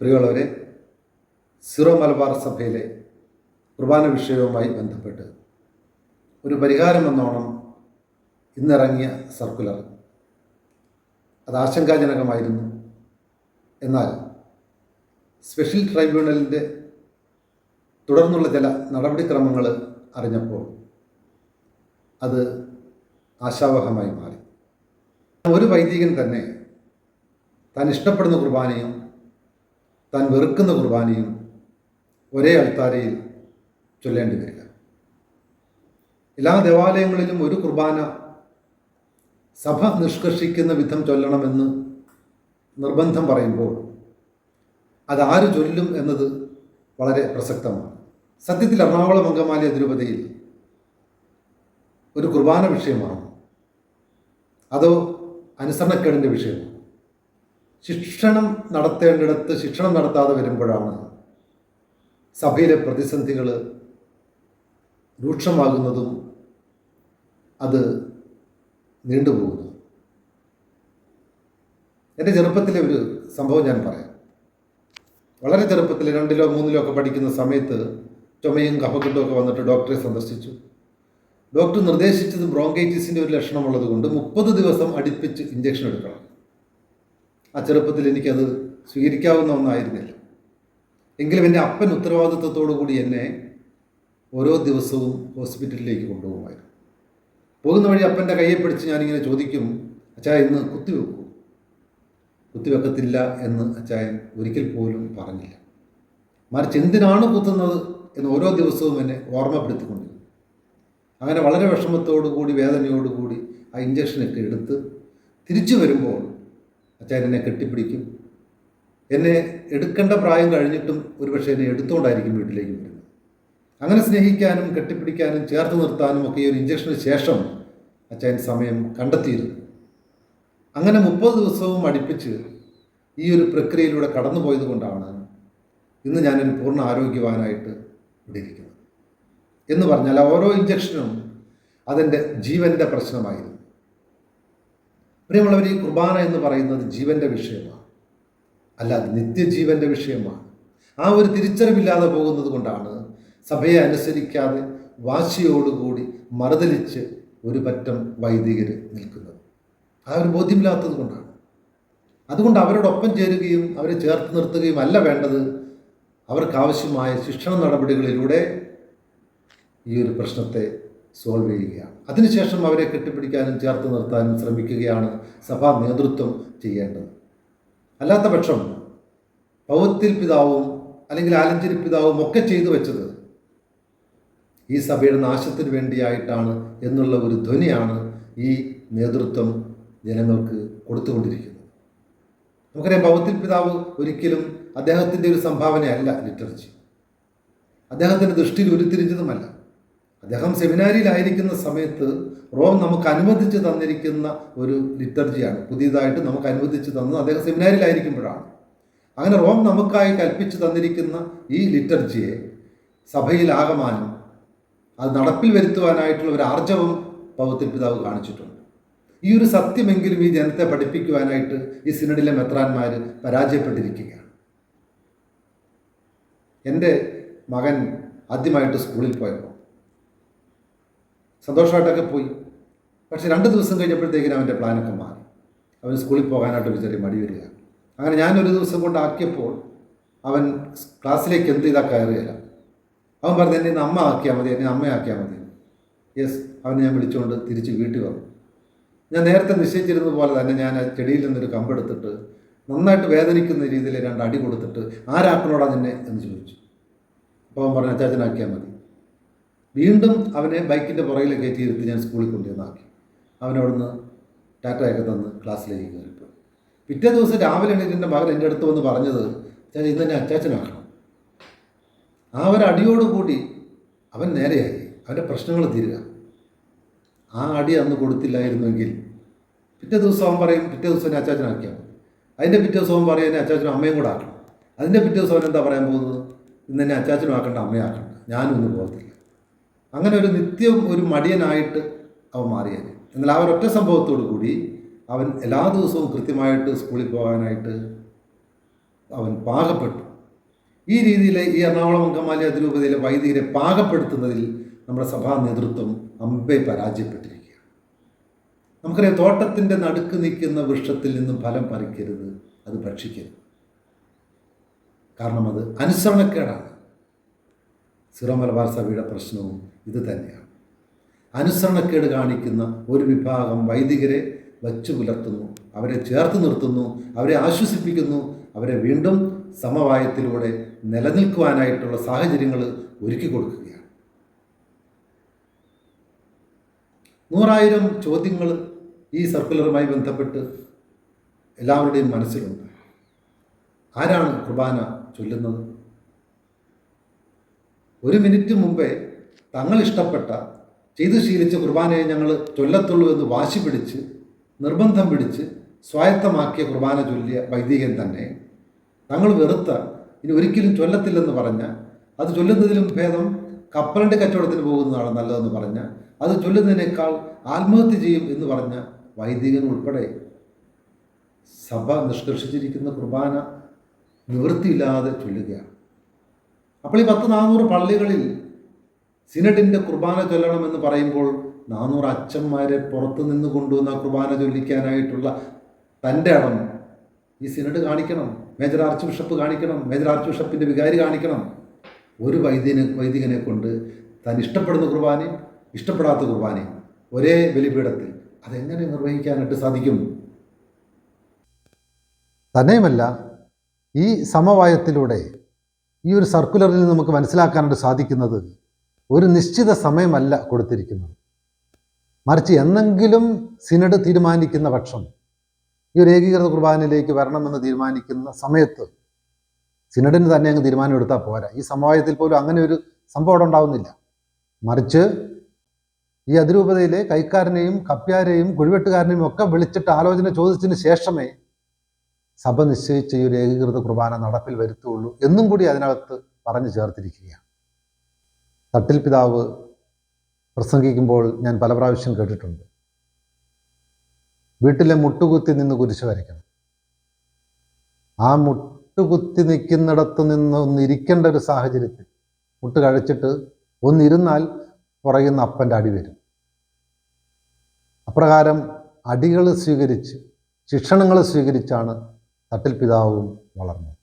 പ്രിയമുള്ളവരെ സിറോ മലബാർ സഭയിലെ കുർബാന വിഷയവുമായി ബന്ധപ്പെട്ട് ഒരു പരിഹാരം എന്നോണം ഇന്നിറങ്ങിയ സർക്കുലർ. അത് ആശങ്കാജനകമായിരുന്നു. എന്നാൽ സ്പെഷ്യൽ ട്രൈബ്യൂണലിന്റെ തുടർന്നുള്ള ചില നടപടിക്രമങ്ങൾ അറിഞ്ഞപ്പോൾ അത് ആശാവഹമായി മാറി. ഒരു വൈദികൻ തന്നെ താൻ ഇഷ്ടപ്പെടുന്ന കുർബാനയും താൻ വെറുക്കുന്ന കുർബാനയും ഒരേ അൾത്താരയിൽ ചൊല്ലേണ്ടി വരിക. എല്ലാ ദേവാലയങ്ങളിലും ഒരു കുർബാന സഭ നിഷ്കർഷിക്കുന്ന വിധം ചൊല്ലണമെന്ന് നിർബന്ധം പറയുമ്പോൾ അത് ആര് ചൊല്ലും എന്നത് വളരെ പ്രസക്തമാണ്. സത്യത്തിൽ എറണാകുളം അങ്കമാലി അതിരൂപതയിൽ ഒരു കുർബാന വിഷയമാണ്? അതോ അനുസരണക്കേടിന്റെ വിഷയമാണ് ശിക്ഷണം നടത്തേണ്ടിടത്ത് ശിക്ഷണം നടത്താതെ വരുമ്പോഴാണ് സഭയിലെ പ്രതിസന്ധികൾ രൂക്ഷമാകുന്നതും അത് നീണ്ടുപോകുന്നു. എന്റെ ചെറുപ്പത്തിലെ ഒരു സംഭവം ഞാൻ പറയാം. വളരെ ചെറുപ്പത്തിൽ രണ്ടിലോ മൂന്നിലോ ഒക്കെ പഠിക്കുന്ന സമയത്ത് ചുമയും കഫക്കെട്ടും ഒക്കെ വന്നിട്ട് ഡോക്ടറെ സന്ദർശിച്ചു. ഡോക്ടർ നിർദ്ദേശിച്ചത് ബ്രോങ്കൈറ്റിസിന്റെ ഒരു ലക്ഷണമുള്ളത് കൊണ്ട് മുപ്പത് ദിവസം അടുപ്പിച്ച് ഇഞ്ചക്ഷൻ എടുക്കണം. ആ ചെറുപ്പത്തിൽ എനിക്കത് സ്വീകരിക്കാവുന്ന ഒന്നായിരുന്നില്ല. എങ്കിലും എന്റെ അപ്പൻ ഉത്തരവാദിത്വത്തോടു കൂടി എന്നെ ഓരോ ദിവസവും ഹോസ്പിറ്റലിലേക്ക് കൊണ്ടുപോകുമായിരുന്നു. പോകുന്ന വഴി അപ്പന്റെ കയ്യെ പിടിച്ച് ഞാനിങ്ങനെ ചോദിക്കും അച്ഛാ ഇന്ന് കുത്തിവെക്കൂ? കുത്തിവെക്കത്തില്ല എന്ന് അച്ചായൻ ഒരിക്കൽ പോലും പറഞ്ഞില്ല. മറിച്ച് എന്തിനാണ് കുത്തുന്നത് എന്ന് ഓരോ ദിവസവും എന്നെ ഓർമ്മപ്പെടുത്തിക്കൊണ്ടിരുന്നു. അങ്ങനെ വളരെ വിഷമത്തോടു കൂടി വേദനയോടുകൂടി ആ ഇഞ്ചക്ഷനൊക്കെ എടുത്ത് തിരിച്ചു വരുമ്പോൾ അച്ചായൻ എന്നെ കെട്ടിപ്പിടിക്കും. എന്നെ എടുക്കേണ്ട പ്രായം കഴിഞ്ഞിട്ടും ഒരുപക്ഷെ എന്നെ എടുത്തുകൊണ്ടായിരിക്കും വീട്ടിലേക്ക് വരുന്നത്. അങ്ങനെ സ്നേഹിക്കാനും കെട്ടിപ്പിടിക്കാനും ചേർത്ത് നിർത്താനും ഒക്കെ ഈ ഒരു ഇഞ്ചക്ഷന് ശേഷം അച്ഛൻ സമയം കണ്ടെത്തിയിരുന്നു. അങ്ങനെ മുപ്പത് ദിവസവും അടുപ്പിച്ച് ഈ ഒരു പ്രക്രിയയിലൂടെ കടന്നു പോയത് കൊണ്ടാണ് ഇന്ന് ഞാനൊരു പൂർണ ആരോഗ്യവാനായിട്ട് ഇവിടെ ഇരിക്കുന്നത്. എന്ന് പറഞ്ഞാൽ ഓരോ ഇഞ്ചക്ഷനും അതെന്റെ ജീവന്റെ പ്രശ്നമായിരുന്നു. പ്രിയമുള്ളവർ ഈ കുർബാന എന്ന് പറയുന്നത് ജീവന്റെ വിഷയമാണ്. അല്ല നിത്യജീവന്റെ വിഷയമാണ്. ആ ഒരു തിരിച്ചറിവില്ലാതെ പോകുന്നത് കൊണ്ടാണ് സഭയെ അനുസരിക്കാതെ വാശിയോടുകൂടി മറുതലിച്ച് ഒരു പറ്റം വൈദികർ നിൽക്കുന്നത്. ആ ഒരു ബോധ്യമില്ലാത്തത് കൊണ്ടാണ്. അതുകൊണ്ട് അവരോടൊപ്പം ചേരുകയും അവരെ ചേർത്ത് നിർത്തുകയും അല്ല വേണ്ടത്. അവർക്കാവശ്യമായ ശിക്ഷണ നടപടികളിലൂടെ ഈ ഒരു പ്രശ്നത്തെ സോൾവ് ചെയ്യുകയാണ്. അതിനുശേഷം അവരെ കെട്ടിപ്പിടിക്കാനും ചേർത്ത് നിർത്താനും ശ്രമിക്കുകയാണ് സഭാ നേതൃത്വം ചെയ്യേണ്ടത്. അല്ലാത്ത പക്ഷം പൗത്തിൽ പിതാവും അല്ലെങ്കിൽ ആലഞ്ചേരി പിതാവും ഒക്കെ ചെയ്തു വെച്ചത് ഈ സഭയുടെ നാശത്തിന് വേണ്ടിയായിട്ടാണ് എന്നുള്ള ഒരു ധ്വനിയാണ് ഈ നേതൃത്വം ജനങ്ങൾക്ക് കൊടുത്തുകൊണ്ടിരിക്കുന്നത്. നമുക്കറിയാം പൗത്തിൽ പിതാവ് ഒരിക്കലും അദ്ദേഹത്തിന്റെ ഒരു സംഭാവനയല്ല ലിറ്ററേച്ചർ അദ്ദേഹത്തിന്റെ ദൃഷ്ടിയിൽ ഉരുത്തിരിഞ്ഞതുമല്ല. അദ്ദേഹം സെമിനാരിയിലായിരിക്കുന്ന സമയത്ത് റോം നമുക്ക് അനുവദിച്ച് തന്നിരിക്കുന്ന ഒരു ലിറ്റർജിയാണ്. പുതിയതായിട്ട് നമുക്ക് അനുവദിച്ച് തന്നത് അദ്ദേഹം സെമിനാരിയിലായിരിക്കുമ്പോഴാണ്. അങ്ങനെ റോം നമുക്കായി കൽപ്പിച്ച് തന്നിരിക്കുന്ന ഈ ലിറ്റർജിയെ സഭയിലാകമാനം അത് നടപ്പിൽ വരുത്തുവാനായിട്ടുള്ള ഒരു ആർജവം പൗത്തിൽ പിതാവ് കാണിച്ചിട്ടുണ്ട്. ഈ ഒരു സത്യമെങ്കിലും ഈ ജനത്തെ പഠിപ്പിക്കുവാനായിട്ട് ഈ സിനഡിലെ മെത്രാന്മാർ പരാജയപ്പെട്ടിരിക്കുകയാണ്. എന്റെ മകൻ ആദ്യമായിട്ട് സ്കൂളിൽ പോയപ്പോൾ സന്തോഷമായിട്ടൊക്കെ പോയി. പക്ഷേ രണ്ട് ദിവസം കഴിഞ്ഞപ്പോഴത്തേക്കിനും അവന്റെ പ്ലാനൊക്കെ മാറി. അവൻ സ്കൂളിൽ പോകാനായിട്ട് ഒരു ചെറിയ മടി വരിക. അങ്ങനെ ഞാനൊരു ദിവസം കൊണ്ടാക്കിയപ്പോൾ അവൻ ക്ലാസ്സിലേക്ക് എന്ത് ചെയ്താൽ കയറുകയില്ല. അവൻ പറഞ്ഞു എന്നെ അമ്മ ആക്കിയാൽ മതി എന്നെ അമ്മയാക്കിയാൽ മതി. യെസ് അവനെ ഞാൻ വിളിച്ചുകൊണ്ട് തിരിച്ച് വീട്ടിൽ വന്നു. ഞാൻ നേരത്തെ നിശ്ചയിച്ചിരുന്ന പോലെ തന്നെ ഞാൻ ചെടിയിൽ നിന്നൊരു കമ്പെടുത്തിട്ട് നന്നായിട്ട് വേദനിക്കുന്ന രീതിയിൽ രണ്ട് അടി കൊടുത്തിട്ട് ആരാക്കണോടാ നിന്നെ എന്ന് ചോദിച്ചു. അപ്പോൾ അവൻ പറഞ്ഞു അച്ചാച്ചനാക്കിയാൽ മതി. വീണ്ടും അവനെ ബൈക്കിന്റെ പുറകിൽ കയറ്റി ഇരുത്തി ഞാൻ സ്കൂളിൽ കൊണ്ടുവന്നാക്കി അവനവിടുന്ന് ടാറ്റയൊക്കെ തന്ന് ക്ലാസ്സിലേക്ക് കയറിപ്പോയി. പിറ്റേ ദിവസം രാവിലെ എണീറ്റിന്റെ മകൻ എന്റെ അടുത്ത് വന്ന് പറഞ്ഞത് ഞാൻ ഇന്ന് തന്നെ അച്ചാച്ചനാക്കണം ആ ഒരു അടിയോടുകൂടി അവൻ നേരെയായി. അവന്റെ പ്രശ്നങ്ങൾ തീരുക. ആ അടി അന്ന് കൊടുത്തില്ലായിരുന്നെങ്കിൽ പിറ്റേ ദിവസം അവൻ പറയും പിറ്റേ ദിവസം എന്നെ അച്ചാച്ചനാക്കിയാൽ മതി. അതിന്റെ പിറ്റേ ദിവസം പറയും എന്നെ അച്ചാച്ചനും അമ്മയും കൂടെ ആക്കണം. അതിന്റെ പിറ്റേ ദിവസം അവൻ എന്താ പറയാൻ പോകുന്നത്? ഇന്ന് എന്നെ അച്ചാച്ചനും ആക്കണ്ട അമ്മയാക്കണ്ട ഞാനും ഒന്നും പോകത്തില്ല. അങ്ങനെ ഒരു നിത്യം ഒരു മടിയനായിട്ട് അവൻ മാറിയത് എന്നാൽ ആ ഒരൊറ്റ സംഭവത്തോടു കൂടി അവൻ എല്ലാ ദിവസവും കൃത്യമായിട്ട് സ്കൂളിൽ പോകാനായിട്ട് അവൻ പാകപ്പെട്ടു. ഈ രീതിയിൽ ഈ എറണാകുളം അങ്കമാലി അതിരൂപതയിലെ വൈദികരെ പാകപ്പെടുത്തുന്നതിൽ നമ്മുടെ സഭാ നേതൃത്വം അമ്പെ പരാജയപ്പെട്ടിരിക്കുകയാണ്. നമുക്കറിയാം തോട്ടത്തിന്റെ നടുക്ക് നിൽക്കുന്ന വൃക്ഷത്തിൽ നിന്നും ഫലം പറിക്കരുത് അത് ഭക്ഷിക്കരുത്. കാരണം അത് അനുസരണക്കേടാണ്. സിറോ മലബാർ സഭയുടെ പ്രശ്നവും ഇത് തന്നെയാണ്. അനുസരണക്കേട് കാണിക്കുന്ന ഒരു വിഭാഗം വൈദികരെ വച്ചു പുലർത്തുന്നു അവരെ ചേർത്ത് നിർത്തുന്നു അവരെ ആശ്വസിപ്പിക്കുന്നു അവരെ വീണ്ടും സമവായത്തിലൂടെ നിലനിൽക്കുവാനായിട്ടുള്ള സാഹചര്യങ്ങൾ ഒരുക്കി കൊടുക്കുകയാണ്. നൂറായിരം ചോദ്യങ്ങൾ ഈ സർക്കുലറുമായി ബന്ധപ്പെട്ട് എല്ലാവരുടെയും മനസ്സിലുണ്ട്. ആരാണ് കുർബാന ചൊല്ലുന്നത്? ഒരു മിനിറ്റ് മുമ്പേ തങ്ങൾ ഇഷ്ടപ്പെട്ട ചെയ്തു ശീലിച്ച കുർബാനയെ ഞങ്ങൾ ചൊല്ലത്തുള്ളൂ എന്ന് വാശി പിടിച്ച് നിർബന്ധം പിടിച്ച് സ്വായത്തമാക്കിയ കുർബാന ചൊല്ലിയ വൈദികൻ തന്നെ. തങ്ങൾ വെറുത്ത ഇനി ഒരിക്കലും ചൊല്ലത്തില്ലെന്ന് പറഞ്ഞ അത് ചൊല്ലുന്നതിലും ഭേദം കപ്പലിന്റെ കച്ചവടത്തിന് പോകുന്നതാണ് നല്ലതെന്ന് പറഞ്ഞ അത് ചൊല്ലുന്നതിനേക്കാൾ ആത്മഹത്യ ചെയ്യും എന്ന് പറഞ്ഞ വൈദികൻ ഉൾപ്പെടെ സഭ നിഷ്കർഷിച്ചിരിക്കുന്ന കുർബാന നിവൃത്തിയില്ലാതെ ചൊല്ലുകയാണ്. അപ്പോൾ ഈ പത്ത് നാനൂറ് പള്ളികളിൽ സിനഡിന്റെ കുർബാന ചൊല്ലണമെന്ന് പറയുമ്പോൾ നാനൂറ് അച്ഛന്മാരെ പുറത്തു നിന്ന് കൊണ്ടുവന്ന കുർബാന ചൊല്ലിക്കാനായിട്ടുള്ള തന്റെ അടം ഈ സിനഡ് കാണിക്കണം മേജർ ആർച്ച് ബിഷപ്പ് കാണിക്കണം മേജർ ആർച്ച് ബിഷപ്പിന്റെ വികാരി കാണിക്കണം. ഒരു വൈദ്യനെ വൈദികനെ കൊണ്ട് താൻ ഇഷ്ടപ്പെടുന്ന കുർബാനയും ഇഷ്ടപ്പെടാത്ത കുർബാനയും ഒരേ ബലിപീഠത്തിൽ അതെങ്ങനെ നിർവഹിക്കാനായിട്ട് സാധിക്കും? തന്നെയുമല്ല ഈ സമവായത്തിലൂടെ ഈ ഒരു സർക്കുലറിൽ നിന്ന് നമുക്ക് മനസ്സിലാക്കാനായിട്ട് സാധിക്കുന്നത് ഒരു നിശ്ചിത സമയമല്ല കൊടുത്തിരിക്കുന്നത്. മറിച്ച് എന്നെങ്കിലും സിനഡ് തീരുമാനിക്കുന്ന പക്ഷം ഈ ഒരു ഏകീകൃത കുർബാനയിലേക്ക് വരണമെന്ന് തീരുമാനിക്കുന്ന സമയത്ത് സിനഡിന് തന്നെ അങ്ങ് തീരുമാനം എടുത്താൽ പോരാ. ഈ സമവായത്തിൽ പോലും അങ്ങനെ ഒരു സംഭവം ഉണ്ടാവുന്നില്ല. മറിച്ച് ഈ അതിരൂപതയിലെ കൈക്കാരനെയും കപ്പ്യാരെയും കുഴിവെട്ടുകാരനെയും ഒക്കെ വിളിച്ചിട്ട് ആലോചന ചോദിച്ചതിന് ശേഷമേ സഭ നിശ്ചയിച്ച ഈ ഒരു ഏകീകൃത കുർബാന നടപ്പിൽ വരുത്തുള്ളൂ എന്നും കൂടി അതിനകത്ത് പറഞ്ഞു ചേർത്തിരിക്കുകയാണ്. തട്ടിൽ പിതാവ് പ്രസംഗിക്കുമ്പോൾ ഞാൻ പല പ്രാവശ്യം കേട്ടിട്ടുണ്ട്. വീട്ടിലെ മുട്ടുകുത്തി നിന്ന് കുരിശ് വരയ്ക്കണം. ആ മുട്ടുകുത്തി നിൽക്കുന്നിടത്ത് നിന്ന് ഒന്ന് ഇരിക്കേണ്ട ഒരു സാഹചര്യത്തിൽ മുട്ട് കഴിച്ചിട്ട് ഒന്നിരുന്നാൽ പുറയുന്ന അപ്പന്റെ അടി വരും. അപ്രകാരം അടികൾ സ്വീകരിച്ച് ശിക്ഷണങ്ങൾ സ്വീകരിച്ചാണ് തട്ടിൽ പിതാവും വളർന്നു.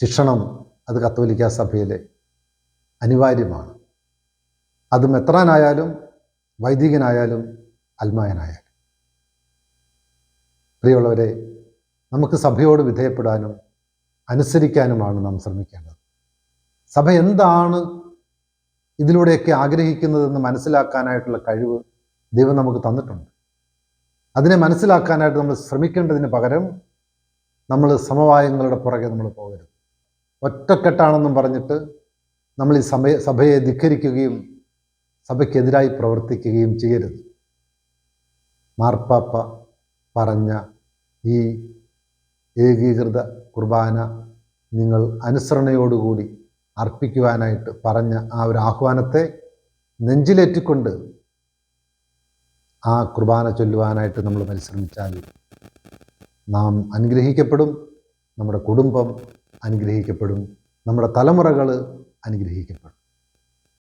ശിക്ഷണം അത് കത്തോലിക്ക സഭയിലെ അനിവാര്യമാണ്. അത് മെത്രാനായാലും വൈദികനായാലും അൽമായനായാലും. പ്രിയമുള്ളവരെ നമുക്ക് സഭയോട് വിധേയപ്പെടാനും അനുസരിക്കാനുമാണ് നാം ശ്രമിക്കേണ്ടത്. സഭ എന്താണ് ഇതിലൂടെയൊക്കെ ആഗ്രഹിക്കുന്നതെന്ന് മനസ്സിലാക്കാനായിട്ടുള്ള കഴിവ് ദൈവം നമുക്ക് തന്നിട്ടുണ്ട്. അതിനെ മനസ്സിലാക്കാനായിട്ട് നമ്മൾ ശ്രമിക്കേണ്ടതിന് പകരം നമ്മൾ സമവായങ്ങളുടെ പുറകെ നമ്മൾ പോകരുത്. ഒറ്റക്കെട്ടാണെന്നും പറഞ്ഞിട്ട് നമ്മൾ ഈ സഭയെ സഭയെ ധിക്കരിക്കുകയും സഭയ്ക്കെതിരായി പ്രവർത്തിക്കുകയും ചെയ്യരുത്. മാർപ്പാപ്പ പറഞ്ഞ ഈ ഏകീകൃത കുർബാന നിങ്ങൾ അനുസരണയോടുകൂടി അർപ്പിക്കുവാനായിട്ട് പറഞ്ഞ ആ ഒരു ആഹ്വാനത്തെ നെഞ്ചിലേറ്റിക്കൊണ്ട് ആ കുർബാന ചൊല്ലുവാനായിട്ട് നമ്മൾ പരിശ്രമിച്ചാൽ നാം അനുഗ്രഹിക്കപ്പെടും നമ്മുടെ കുടുംബം അനുഗ്രഹിക്കപ്പെടും നമ്മുടെ തലമുറകൾ അനുഗ്രഹിക്കപ്പെടും.